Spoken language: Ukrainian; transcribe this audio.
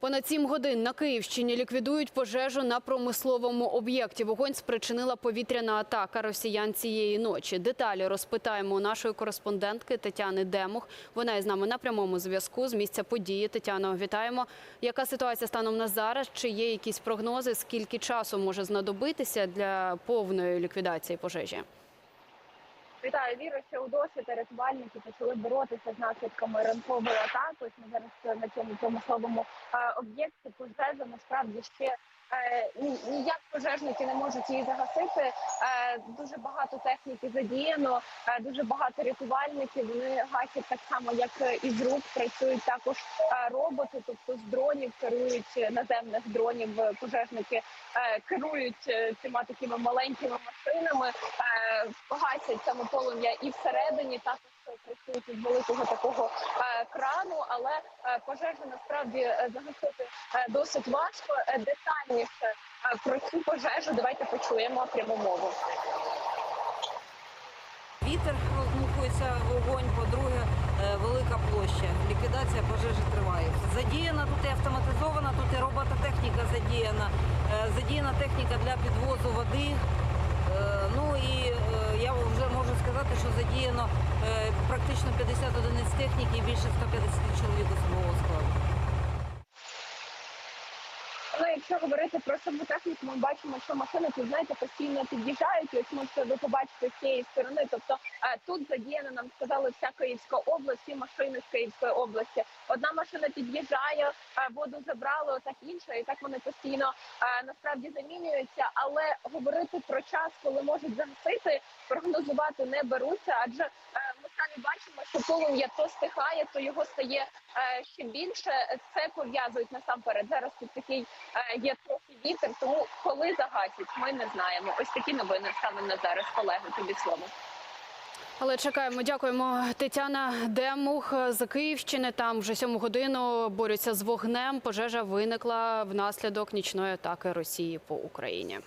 Понад сім годин на Київщині ліквідують пожежу на промисловому об'єкті. Вогонь спричинила повітряна атака росіян цієї ночі. Деталі розпитаємо у нашої кореспондентки Тетяни Демух. Вона із нами на прямому зв'язку з місця події. Тетяно, вітаємо. Яка ситуація станом на зараз? Чи є якісь прогнози? Скільки часу може знадобитися для повної ліквідації пожежі? Вітаю, віру, що у та рятувальники почали боротися з наслідками ранкової атаки. Ми зараз на цьому промисловому е, об'єкті пожежа насправді ще ніяк пожежники не можуть її загасити. Е, дуже багато техніки задіяно, е, дуже багато рятувальників. Вони гасять так само, як і з рук. Працюють також е, роботи, тобто з дронів керують е, наземних дронів. е, Пожежники е, керують е, цими такими маленькими машинами, е, гасять саме полум'я і всередині також працюють із великого такого е, крану, але е, пожежу насправді е, загасити досить важко. Детальніше про цю пожежу давайте почуємо пряму мову. Вітер розмухується, вогонь, по-друге, велика площа. Ліквідація пожежі триває. Задіяна тут і автоматизована, тут і робототехніка задіяна, задіяна техніка для підвозу води. Ну і я вже можу сказати, що задіяно е, практично 50 одиниць техніки і більше 150 чоловік особового складу. Ну, якщо говорити про саму техніку, ми бачимо, що машини тут знаєте постійно під'їжджають. І Ось можете ви побачите з цієї сторони. Тобто е, тут задіяна, нам сказали, вся Київська область, всі машини з Київської області. Одна машина під'їжджає, е, воду забрали, отак інша, і так вони постійно е, насправді замінюються. Але говорити про час, коли можуть загасити, прогнозувати не беруться, адже самі бачимо, що полум'я то стихає, то його стає е, ще більше. Це пов'язують насамперед. Зараз тут такий е, є трохи вітер, тому коли загасять, ми не знаємо. Ось такі новини станом на зараз. Колеги, тобі слово. Але чекаємо, дякуємо. Тетяна Демух з Київщини. Там вже сьому годину борються з вогнем. Пожежа виникла внаслідок нічної атаки Росії по Україні.